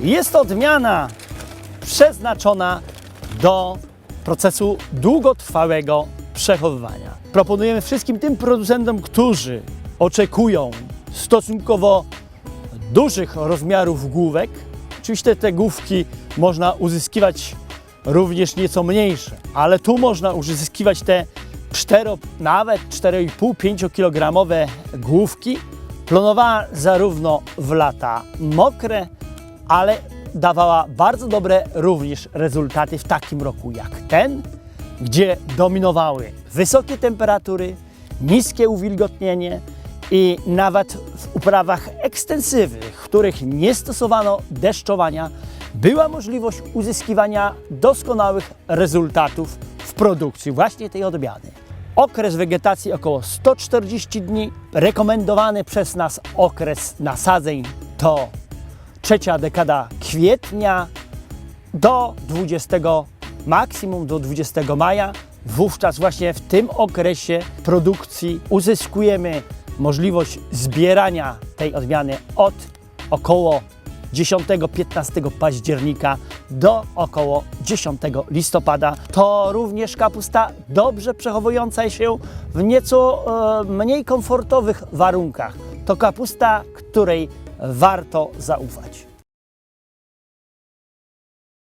Jest to odmiana przeznaczona do procesu długotrwałego przechowywania. Proponujemy wszystkim tym producentom, którzy oczekują stosunkowo dużych rozmiarów główek. Oczywiście te główki można uzyskiwać również nieco mniejsze, ale tu można uzyskiwać te 4, nawet 4,5-5 kg główki. Plonowała zarówno w lata mokre, ale dawała bardzo dobre również rezultaty w takim roku jak ten, gdzie dominowały wysokie temperatury, niskie uwilgotnienie i nawet w uprawach ekstensywnych, w których nie stosowano deszczowania, była możliwość uzyskiwania doskonałych rezultatów w produkcji właśnie tej odmiany. Okres wegetacji około 140 dni, rekomendowany przez nas okres nasadzeń to trzecia dekada kwietnia do 20 maksimum do 20 maja. Wówczas właśnie w tym okresie produkcji uzyskujemy możliwość zbierania tej odmiany od około 10-15 października do około 10 listopada. To również kapusta dobrze przechowująca się w nieco e, mniej komfortowych warunkach. To kapusta, której warto zaufać.